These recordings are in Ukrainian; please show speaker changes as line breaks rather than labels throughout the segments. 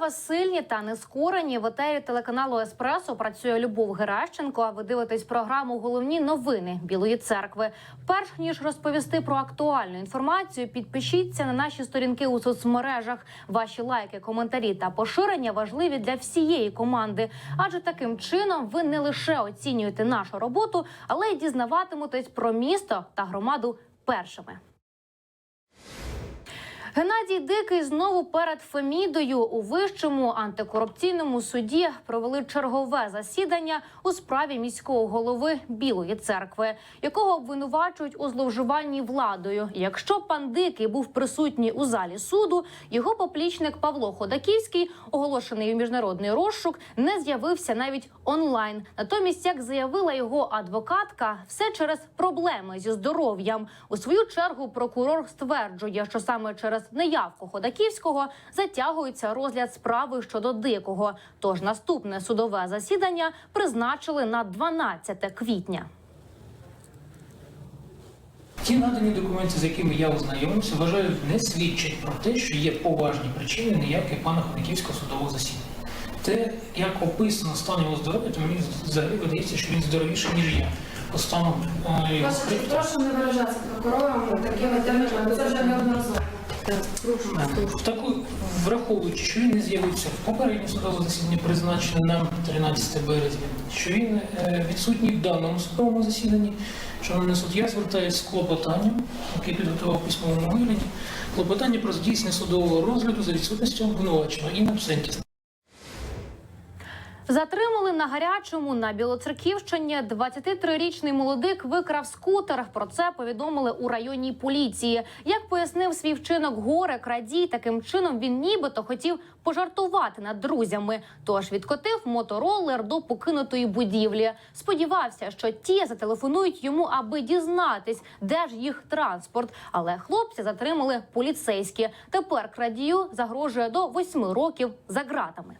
Васильні та нескорені в етері телеканалу Еспресо працює Любов Геращенко. А ви дивитесь програму Головні новини Білої церкви. Перш ніж розповісти про актуальну інформацію, підпишіться на наші сторінки у соцмережах. Ваші лайки, коментарі та поширення важливі для всієї команди. Адже таким чином ви не лише оцінюєте нашу роботу, але й дізнаватиметесь про місто та громаду першими. Геннадій Дикий знову перед Фемідою у вищому антикорупційному суді провели чергове засідання у справі міського голови Білої церкви, якого обвинувачують у зловживанні владою. Якщо пан Дикий був присутній у залі суду, його поплічник Павло Ходаківський, оголошений у міжнародний розшук, не з'явився навіть онлайн. Натомість, як заявила його адвокатка, все через проблеми зі здоров'ям. У свою чергу прокурор стверджує, що саме через неявку Ходаківського затягується розгляд справи щодо дикого. Тож наступне судове засідання призначили на 12 квітня.
Ті надані документи, з якими я ознайомився, вважаю, не свідчать про те, що є поважні причини неявки пана Ходаківського судового засідання. Те, як описано стан його здоров'я, то мені взагалі видається, що він здоровіший, ніж я. По стану е, його
Прошу, прошу не виражатися прокурором такими термінами. Це вже неодноразово.
В таку, враховуючи, що він не з'явився в попереднє судове засідання, призначене на 13 березня, що він е, відсутній в даному судовому засіданні, шановний суд, я звертаюся з клопотанням, яке підготував письмовому вигляді, клопотання про здійснення судового розгляду за відсутністю обвинуваченого і на абсенті.
Затримали на гарячому на Білоцерківщині. 23-річний молодик викрав скутер. Про це повідомили у районній поліції. Як пояснив свій вчинок горе крадій, таким чином він нібито хотів пожартувати над друзями. Тож відкотив мотороллер до покинутої будівлі. Сподівався, що ті зателефонують йому, аби дізнатись, де ж їх транспорт. Але хлопці затримали поліцейські. Тепер крадію загрожує до восьми років за ґратами.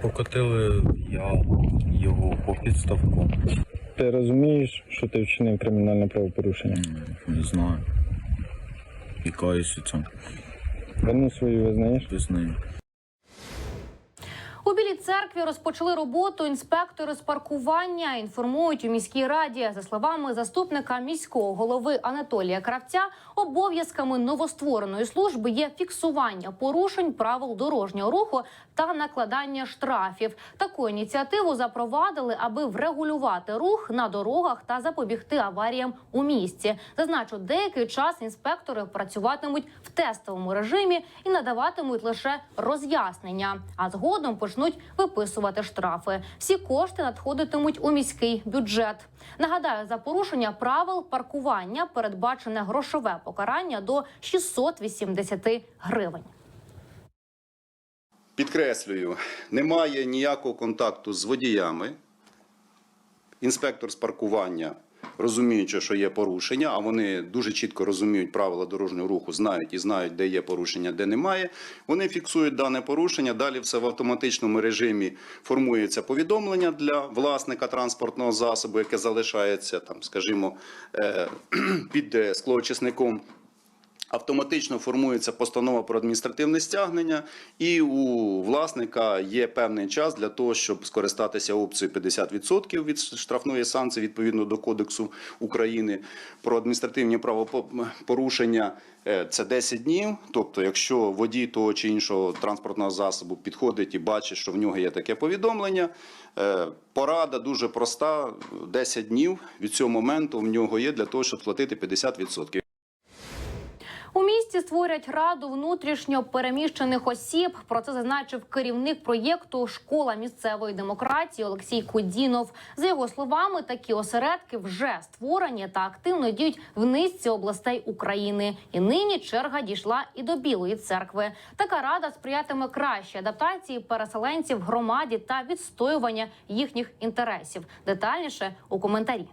Покотили я його по підставку.
Ти розумієш, що ти вчинив кримінальне правопорушення?
Не знаю. І каюся цим.
Вину свою визнаєш?
Визнаю.
У білій церкві розпочали роботу інспектори з паркування. Інформують у міській раді за словами заступника міського голови Анатолія Кравця. Обов'язками новоствореної служби є фіксування порушень правил дорожнього руху та накладання штрафів. Таку ініціативу запровадили, аби врегулювати рух на дорогах та запобігти аваріям у місті. Зазначу, деякий час інспектори працюватимуть в тестовому режимі і надаватимуть лише роз'яснення, а згодом почнуть виписувати штрафи. Всі кошти надходитимуть у міський бюджет. Нагадаю, за порушення правил паркування передбачене грошове покарання до 680 гривень.
Підкреслюю, немає ніякого контакту з водіями. Інспектор з паркування, розуміючи, що є порушення, а вони дуже чітко розуміють правила дорожнього руху, знають і знають, де є порушення, де немає. Вони фіксують дане порушення. Далі все в автоматичному режимі формується повідомлення для власника транспортного засобу, яке залишається там, скажімо, е, під е, склоочисником. Автоматично формується постанова про адміністративне стягнення, і у власника є певний час для того, щоб скористатися опцією 50% від штрафної санкції відповідно до Кодексу України про адміністративні правопорушення. Е, Це 10 днів. Тобто, якщо водій того чи іншого транспортного засобу підходить і бачить, що в нього є таке повідомлення, е, порада дуже проста: 10 днів від цього моменту в нього є для того, щоб сплатити 50%.
Створять раду внутрішньо переміщених осіб. Про це зазначив керівник проєкту Школа місцевої демократії Олексій Кудінов. За його словами, такі осередки вже створені та активно діють в низці областей України. І нині черга дійшла і до Білої церкви. Така рада сприятиме кращій адаптації переселенців громаді та відстоювання їхніх інтересів. Детальніше у коментарі.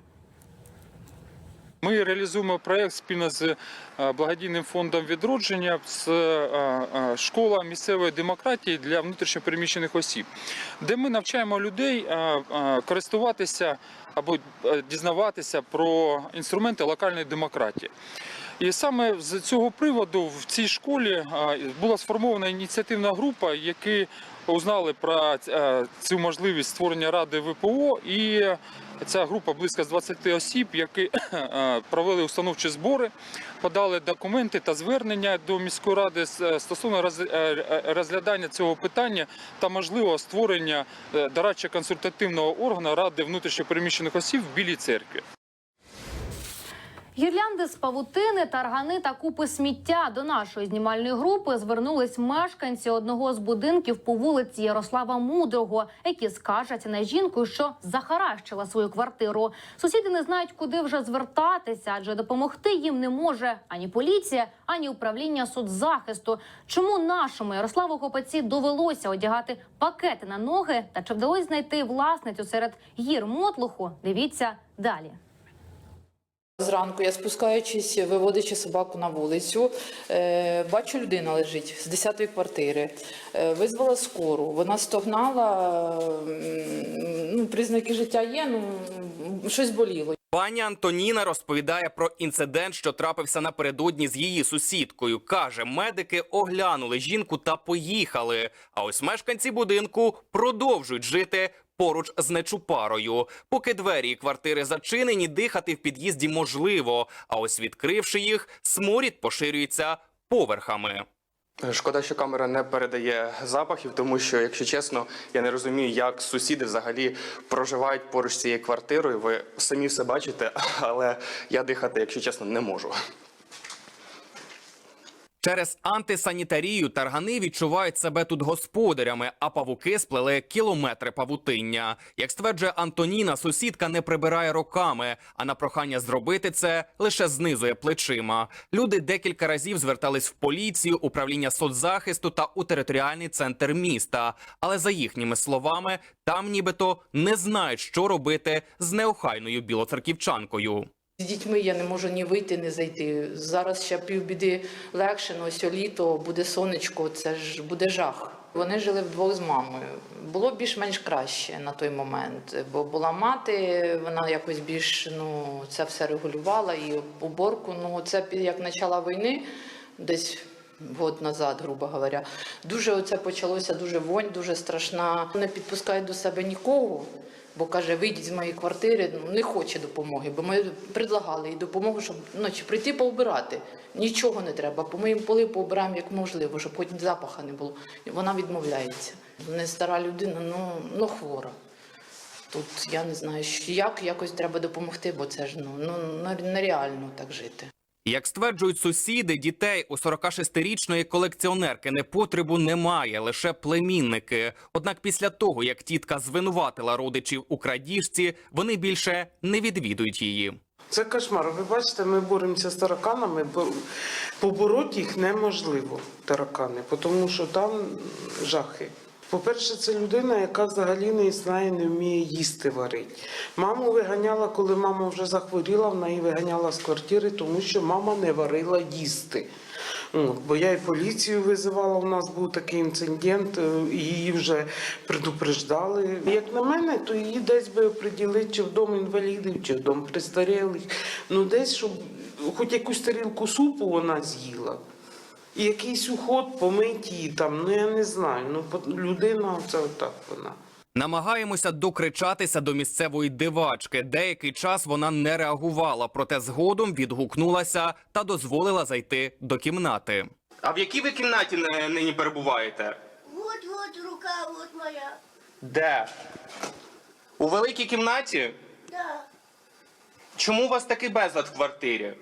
Ми реалізуємо проєкт спільно з е, благодійним фондом відродження з е, е, школа місцевої демократії для внутрішньопереміщених осіб, де ми навчаємо людей е, е, користуватися або е, дізнаватися про інструменти локальної демократії. І саме з цього приводу в цій школі була сформована ініціативна група, які узнали про цю можливість створення ради ВПО. І ця група близько з 20 осіб, які е, провели установчі збори, подали документи та звернення до міської ради е, стосовно е, розглядання цього питання та можливого створення е, дорадчо-консультативного органу ради внутрішньопереміщених осіб в Білій церкві.
Гірлянди з павутини, таргани та купи сміття до нашої знімальної групи звернулись мешканці одного з будинків по вулиці Ярослава Мудрого, які скаржаться на жінку, що захаращила свою квартиру. Сусіди не знають, куди вже звертатися, адже допомогти їм не може ані поліція, ані управління соцзахисту. Чому нашому Ярославу Копаці довелося одягати пакети на ноги? Та чи вдалося знайти власницю серед гір Мотлуху? Дивіться далі.
Зранку я спускаючись, виводячи собаку на вулицю, е, бачу, людина лежить з 10-ї квартири. Е, Визвала скору. Вона стогнала, ну, признаки життя є, ну щось боліло.
Пані Антоніна розповідає про інцидент, що трапився напередодні з її сусідкою. Каже, медики оглянули жінку та поїхали. А ось мешканці будинку продовжують жити поруч з нечупарою. Поки двері її квартири зачинені, дихати в під'їзді можливо. А ось відкривши їх, сморід поширюється поверхами.
Шкода, що камера не передає запахів, тому що, якщо чесно, я не розумію, як сусіди взагалі проживають поруч цією квартирою. Ви самі все бачите, але я дихати, якщо чесно, не можу.
Через антисанітарію таргани відчувають себе тут господарями, а павуки сплели кілометри павутиння. Як стверджує Антоніна, сусідка не прибирає роками, а на прохання зробити це лише знизує плечима. Люди декілька разів звертались в поліцію, управління соцзахисту та у територіальний центр міста. Але за їхніми словами, там нібито не знають, що робити з неохайною білоцерківчанкою.
З дітьми я не можу ні вийти, ні зайти. Зараз ще півбіди легше, але ось літо буде сонечко, це ж буде жах. Вони жили вдвох з мамою. Було більш-менш краще на той момент, бо була мати, вона якось більш ну це все регулювала і уборку. Ну це як почала війни, десь год назад, грубо говоря. Дуже оце почалося дуже вонь, дуже страшна. Не підпускають до себе нікого. Бо каже, вийдіть з моєї квартири, ну не хоче допомоги, бо ми предлагали їй допомогу, щоб ну, чи прийти поубирати. Нічого не треба. Помиємо поли, поубираємо як можливо, щоб потім запаха не було. Вона відмовляється. Не стара людина, ну, ну хвора. Тут я не знаю, як якось треба допомогти, бо це ж ну, ну ну, нереально так жити.
Як стверджують сусіди, дітей у 46-річної колекціонерки непотребу немає, лише племінники. Однак після того, як тітка звинуватила родичів у крадіжці, вони більше не відвідують її.
Це кошмар. Ви бачите, ми боремося з тараканами, бо побороти їх неможливо, таракани, тому що там жахи. По-перше, це людина, яка взагалі не знає, не вміє їсти варити. Маму виганяла, коли мама вже захворіла, вона її виганяла з квартири, тому що мама не варила їсти. От, бо я і поліцію визивала, у нас був такий інцидент, е, її вже предупреждали. Як на мене, то її десь би приділити чи в дом інвалідів, чи в дом престарілих. Ну десь, щоб хоч якусь тарілку супу вона з'їла. І якийсь уход помить її там, ну я не знаю. Ну людина це отак вона.
Намагаємося докричатися до місцевої дивачки. Деякий час вона не реагувала, проте згодом відгукнулася та дозволила зайти до кімнати.
А в якій ви кімнаті нині перебуваєте?
Вот, вот рука, вот моя.
Де? У великій кімнаті?
Да.
Чому у вас такий безлад в квартирі?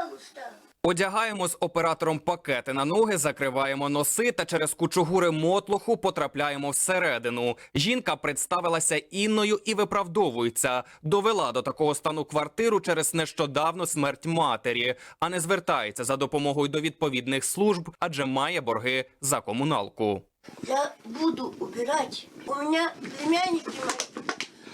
Пожалуйста.
Одягаємо з оператором пакети на ноги, закриваємо носи та через кучугури мотлуху потрапляємо всередину. Жінка представилася Інною і виправдовується. Довела до такого стану квартиру через нещодавну смерть матері, а не звертається за допомогою до відповідних служб, адже має борги за комуналку.
Я буду убирать. У меня племянники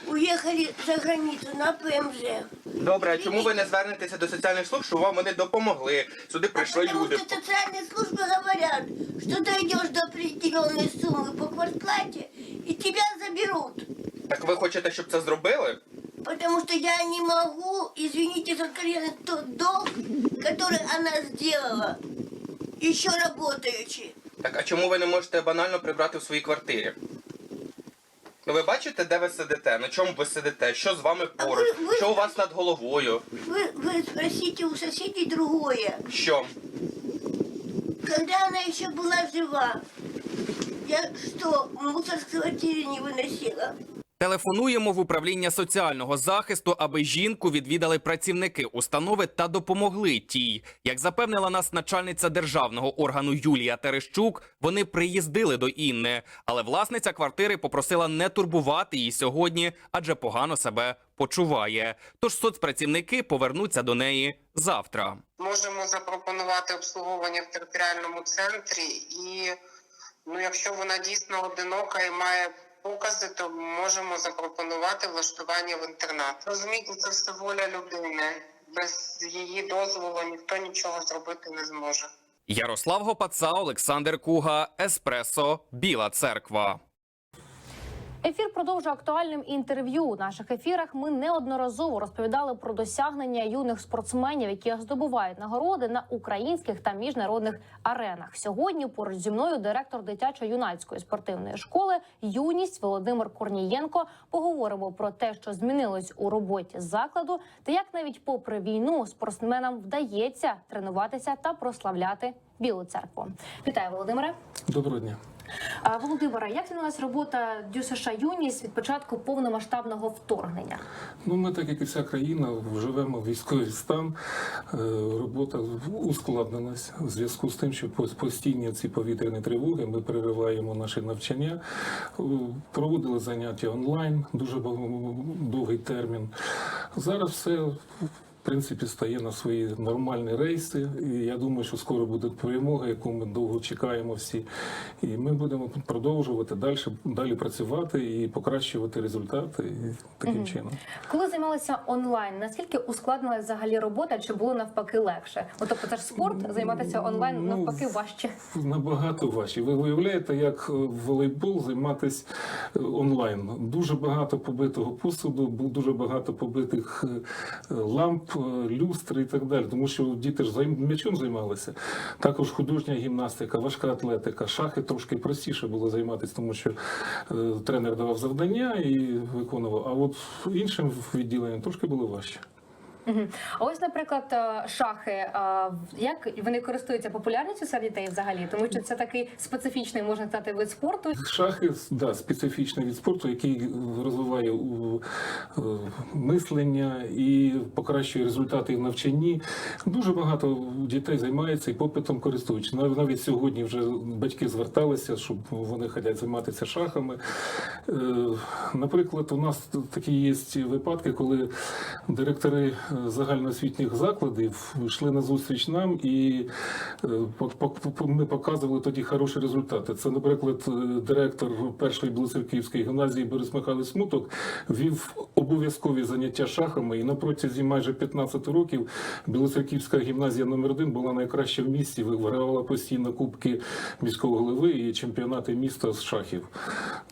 мои уехали за границу на ПМЖ.
Добре, а чому ви не звернетеся до соціальних служб, щоб вам вони допомогли? Сюди прийшли
Потому
люди.
что социальные службы говорят, что дойдешь до определенной суммы по квартплате, и тебя заберут.
Так ви хочете, щоб це зробили?
Потому что я не могу, извините за колено, тот долг, который она сделала, еще работаючи.
Так а чому ви не можете банально прибрати в своїй квартирі? Ну ви бачите, де ви сидите? На чому ви сидите? Що з вами
А
поруч?
ви- ви-
Що у вас над головою?
Вы, вы спросите у соседей другое.
Що?
Когда она еще была жива, я что, мусор с квартиры не выносила?
Телефонуємо в управління соціального захисту, аби жінку відвідали працівники установи та допомогли тій. Як запевнила нас начальниця державного органу Юлія Терещук, вони приїздили до Інни, але власниця квартири попросила не турбувати її сьогодні, адже погано себе почуває. Тож соцпрацівники повернуться до неї завтра.
Можемо запропонувати обслуговування в територіальному центрі, і ну, якщо вона дійсно одинока і має покази, то можемо запропонувати влаштування в інтернат. Розумієте, це все воля людини. Без її дозволу ніхто нічого зробити не зможе.
Ярослав Гопаца, Олександр Куга, Еспресо, Біла Церква.
Ефір продовжує актуальним інтерв'ю. У наших ефірах ми неодноразово розповідали про досягнення юних спортсменів, які здобувають нагороди на українських та міжнародних аренах. Сьогодні поруч зі мною директор дитячо-юнацької спортивної школи Юність Володимир Корнієнко. Поговоримо про те, що змінилось у роботі закладу, та як навіть попри війну спортсменам вдається тренуватися та прославляти Білу церкву. Вітаю, Володимире.
Доброго дня.
Володимира, як змінилась робота ДЮСШ Юніс від початку повномасштабного вторгнення?
Ну, ми, так як і вся країна, живемо в військовий стан. Е, Робота ускладнилась у зв'язку з тим, що постійні ці повітряні тривоги. Ми перериваємо наші навчання, Е, проводили заняття онлайн, дуже довгий термін. Зараз все. Принципі, стає на свої нормальні рейси, і я думаю, що скоро буде перемога, яку ми довго чекаємо всі. І ми будемо продовжувати далі, далі працювати і покращувати результати і таким
Мгм.
чином.
Коли займалися онлайн, наскільки ускладнилась взагалі робота, чи було навпаки легше? От, тобто це ж спорт, займатися онлайн
Ну,
навпаки важче.
Набагато важче. Ви виявляєте, як е, волейбол займатися е, онлайн. Дуже багато побитого посуду, дуже багато побитих е, ламп, е, люстр і так далі. Тому що діти ж м'ячом займалися. Також художня гімнастика, важка атлетика, шахи трошки простіше було займатися, тому що е, тренер давав завдання і виконував. А от іншим відділенням трошки було важче.
Мгм. А ось, наприклад, е, шахи. е, Як вони користуються популярністю серед дітей взагалі? Тому що це такий специфічний, можна сказати, вид спорту.
Шахи да, специфічний від спорту, який розвиває е, мислення і покращує результати в навчанні. Дуже багато дітей займається і попитом користуючись. Нав- Навіть сьогодні вже батьки зверталися, щоб вони хотять займатися шахами. Наприклад, у нас такі є випадки, коли директори загальноосвітніх закладів йшли на зустріч нам і е, ми показували тоді хороші результати. Це, наприклад, е, директор першої Білоцерківської гімназії Борис Михайлович Смуток вів обов'язкові заняття шахами, і на протязі майже 15 років Білоцерківська гімназія номер 1 була найкраща в місті, вигравала постійно кубки міського голови і чемпіонати міста з шахів.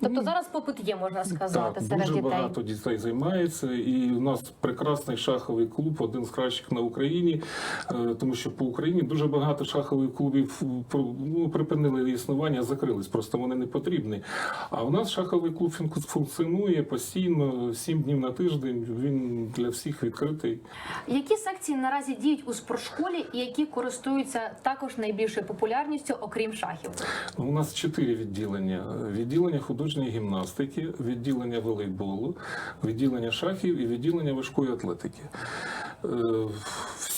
Тобто зараз попит є, можна сказати,
Так,
серед
дуже
дітей.
багато дітей займається, і у нас прекрасний шаховий клуб, один з кращих на Україні, е, тому що по Україні дуже багато шахових клубів ну, припинили існування, закрились, просто вони не потрібні. А у нас шаховий клуб функціонує постійно, сім днів на тиждень. Він для всіх відкритий.
Які секції наразі діють у спортшколі і які користуються також найбільшою популярністю, окрім шахів?
У нас чотири відділення: відділення художньої гімнастики, відділення волейболу, відділення шахів і відділення важкої атлетики.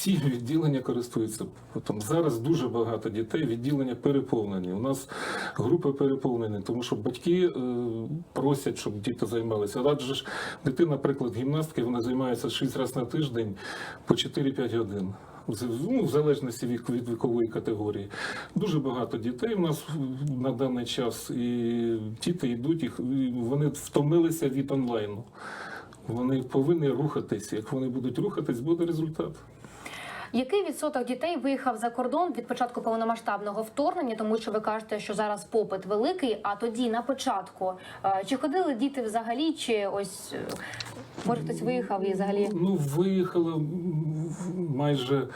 Всі відділення користуються. Потім зараз дуже багато дітей, відділення переповнені. У нас групи переповнені, тому що батьки е, просять, щоб діти займалися. Адже ж дитина, наприклад, гімнастки, вона займається 6 разів на тиждень по 4-5 годин. Ну, в залежності від, від вікової категорії. Дуже багато дітей у нас на даний час, і діти йдуть, їх, вони втомилися від онлайну. Вони повинні рухатись. Як вони будуть рухатись, буде результат.
Який відсоток дітей виїхав за кордон від початку повномасштабного вторгнення? Тому що ви кажете, що зараз попит великий. А тоді на початку е, чи ходили діти взагалі, чи ось е, може хтось виїхав і взагалі
Ну, виїхали майже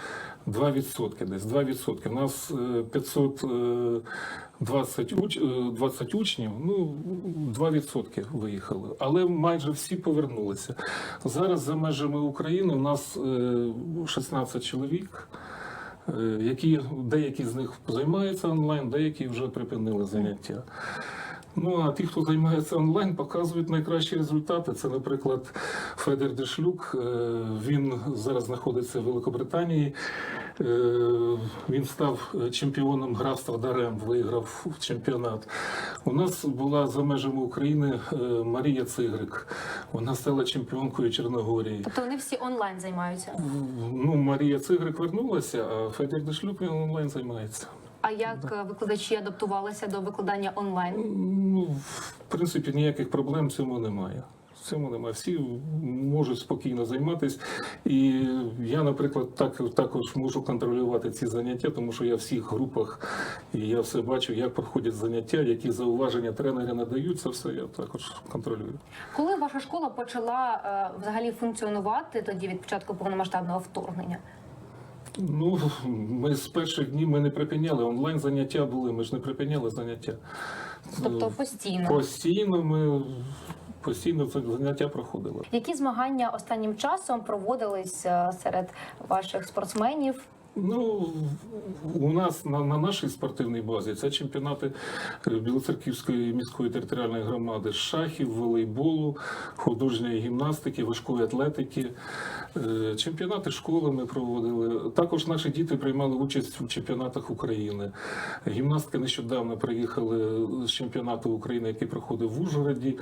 2%, десь 2%. У нас е, 520 уч, е, 20 учнів, ну, 2% виїхали. Але майже всі повернулися. Зараз за межами України у нас е, 16 чоловік. е, Які деякі з них займаються онлайн, деякі вже припинили заняття. Ну а ті, хто займається онлайн, показують найкращі результати. Це, наприклад, Федір Дешлюк. Е, Він зараз знаходиться в Великобританії. Е, Він став чемпіоном графства Дарем, виграв чемпіонат. У нас була за межами України е, Марія Цигрик. Вона стала чемпіонкою Чорногорії.
тобто вони всі онлайн займаються?
Ну, Марія Цигрик вернулася, а Федір Дешлюк він онлайн займається.
А як е, викладачі адаптувалися до викладання онлайн?
Ну, в принципі, ніяких проблем в цьому немає. В цьому немає. Всі можуть спокійно займатися. І я, наприклад, так, також можу контролювати ці заняття, тому що я в всіх групах і я все бачу, як проходять заняття, які зауваження тренери надають, це все я також контролюю.
Коли ваша школа почала е, взагалі функціонувати тоді від початку повномасштабного вторгнення?
Ну, ми з перших днів ми не припиняли. Онлайн заняття були, ми ж не припиняли заняття.
Тобто постійно.
Постійно ми постійно заняття проходили.
Які змагання останнім часом проводились е, серед ваших спортсменів?
Ну, у нас на, на нашій спортивній базі це чемпіонати е, Білоцерківської міської територіальної громади шахів, волейболу, художньої гімнастики, важкої атлетики. Е, Чемпіонати школи ми проводили. Також наші діти приймали участь у чемпіонатах України. Гімнастки нещодавно приїхали з чемпіонату України, який проходив в Ужгороді.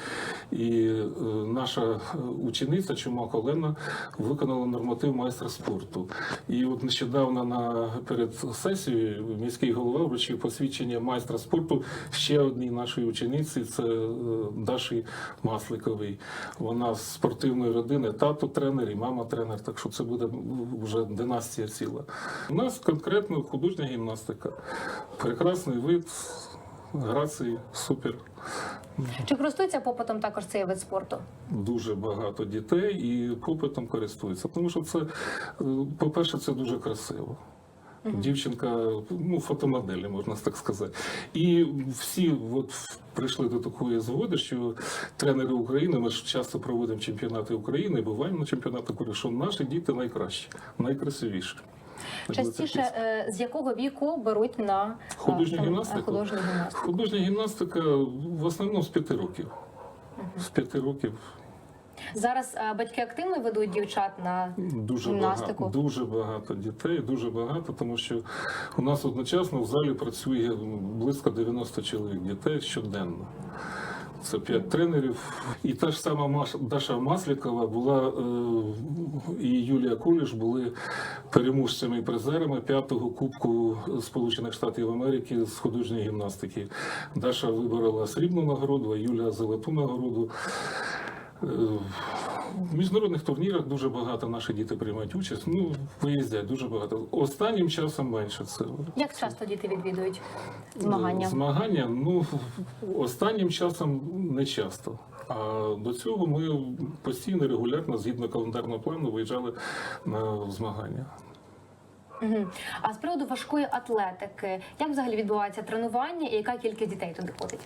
І е, наша учениця Чумак Олена виконала норматив майстра спорту. І от нещодавно на перед сесією міський голова вручив посвідчення майстра спорту ще одній нашій учениці. Це е, Даші Масликовій. Вона з спортивної родини, тато тренер і мама тренер. Так що це буде вже династія ціла. У нас конкретно художня гімнастика. Прекрасний вид. Грації, супер.
Чи користується попитом також цей вид спорту?
Дуже багато дітей і попитом користуються. Тому що це, е, по-перше, це дуже красиво. Дівчинка, ну, фотомоделі, можна так сказати. І всі от прийшли до такої згоди, що тренери України, ми ж часто проводимо чемпіонати України, буваємо на чемпіонатах України, що наші діти найкращі, найкрасивіші.
Частіше е, з якого віку беруть на е,
Художню гімнастику?
художню гімнастику?
Художня гімнастика в основному з п'яти років. З п'яти років
Зараз е, батьки активно ведуть дівчат на
Дуже
гімнастику.
багато, дуже багато дітей, дуже багато, тому що у нас одночасно в залі працює близько 90 чоловік дітей щоденно. Це п'ять тренерів. І та ж сама Даша Маслікова була е, і Юлія Куліш були переможцями і призерами п'ятого кубку Сполучених Штатів Америки з художньої гімнастики. Даша виборола срібну нагороду, а Юлія золоту нагороду. Е, В міжнародних турнірах дуже багато наші діти приймають участь. Ну, виїздять дуже багато. Останнім часом менше це.
як часто діти відвідують змагання?
Змагання, ну, останнім часом не часто. А до цього ми постійно, регулярно, згідно календарного плану, виїжджали на змагання.
А з приводу важкої атлетики, як взагалі відбувається тренування і яка кількість дітей туди ходить?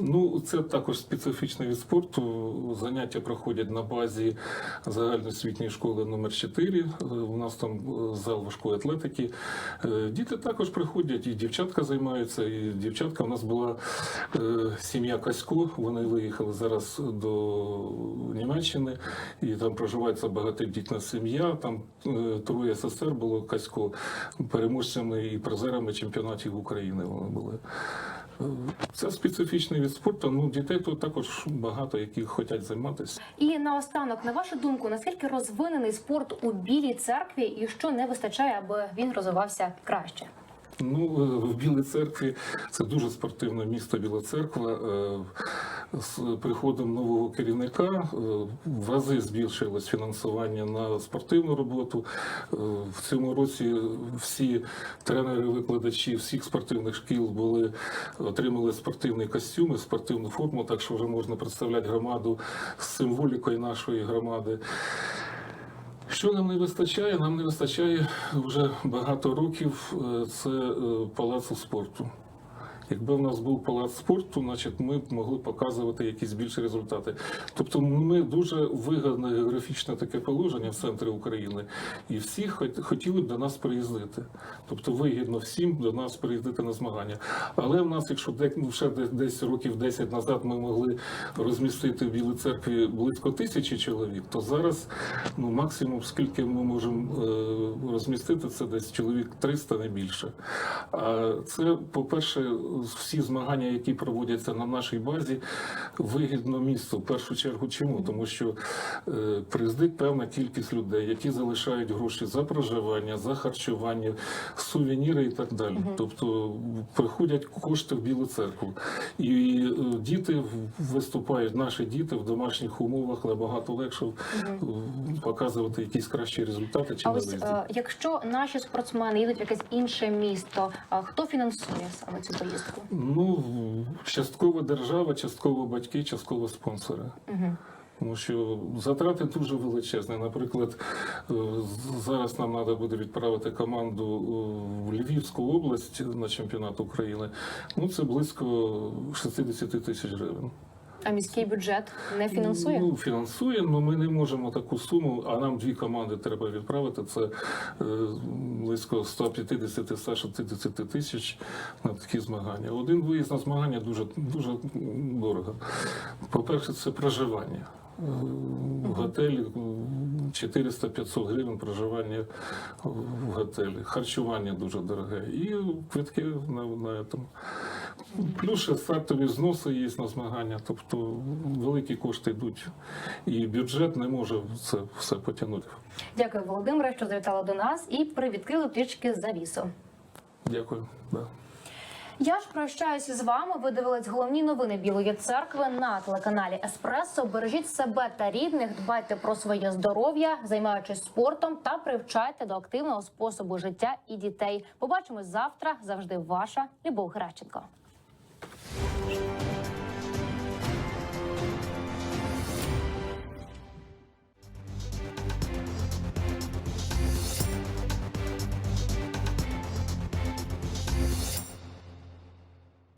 Ну, це також специфічний від спорту. Заняття проходять на базі загальноосвітньої школи номер 4 Е, У нас там е, зал важкої атлетики. Е, Діти також приходять, і дівчатка займаються. І дівчатка у нас була е, сім'я Касько. Вони виїхали зараз до Німеччини, і там проживається багатодітна сім'я. Там троє сестер було Касько переможцями і призерами чемпіонатів України. Вони були. Це специфічний від спорту. Ну, дітей тут також багато, які хочуть займатися.
І наостанок, на вашу думку, наскільки розвинений спорт у білій церкві і що не вистачає, аби він розвивався краще?
Ну, е, в Білій церкві це дуже спортивне місто Біла Церква. Е, з приходом нового керівника е, в рази збільшилось фінансування на спортивну роботу. В цьому році всі тренери-викладачі всіх спортивних шкіл були отримали спортивні костюми, спортивну форму, так що вже можна представляти громаду з символікою нашої громади. Що нам не вистачає? Нам не вистачає вже багато років. е, Це е, палацу спорту. Якби в нас був палац спорту, значить ми б могли показувати якісь більші результати. Тобто ми дуже вигадне географічне таке положення в центрі України, і всі хот- хотіли б до нас приїздити. Тобто вигідно всім до нас приїздити на змагання. Але в нас, якщо ну, ще десь років 10 назад ми могли розмістити в Білій церкві близько тисячі чоловік, то зараз ну, максимум, скільки ми можемо е, розмістити, це десь чоловік 300, не більше. А це, по-перше, всі змагання, які проводяться на нашій базі, вигідно місту. В першу чергу, чому? Тому що е, приїздить певна кількість людей, які залишають гроші за проживання, за харчування, сувеніри і так далі. Тобто приходять кошти в Білу церкву. І е, діти виступають, наші діти в домашніх умовах набагато легше е, показувати якісь кращі результати,
А
чим
ось якщо наші спортсмени їдуть в якесь інше місто, а хто фінансує саме цю поїздку?
Ну, частково держава, частково батьки, частково спонсори.
Угу.
Тому що затрати дуже величезні. Наприклад, е, зараз нам треба буде відправити команду е, в Львівську область на чемпіонат України. Ну, це близько 60 тисяч гривень.
А міський бюджет не фінансує?
Ну, фінансує, але ми не можемо таку суму, а нам дві команди треба відправити. Це е, близько 150-160 тисяч на такі змагання. Один виїзд на змагання дуже, дуже дорого. По-перше, це проживання. В готелі е, 400-500 гривень проживання в готелі. Харчування дуже дороге. І квитки на, на тому. Плюс ще стартові зноси є на змагання, тобто великі кошти йдуть. І бюджет не може це все потягнути.
Дякую, Володимире, що завітали до нас і привідкрили трішки завісу.
Дякую. Да.
Я ж прощаюся з вами. Ви дивились головні новини Білої церкви на телеканалі Еспресо. Бережіть себе та рідних, дбайте про своє здоров'я, займаючись спортом та привчайте до активного способу життя і дітей. Побачимось завтра. Завжди ваша Любов Греченко.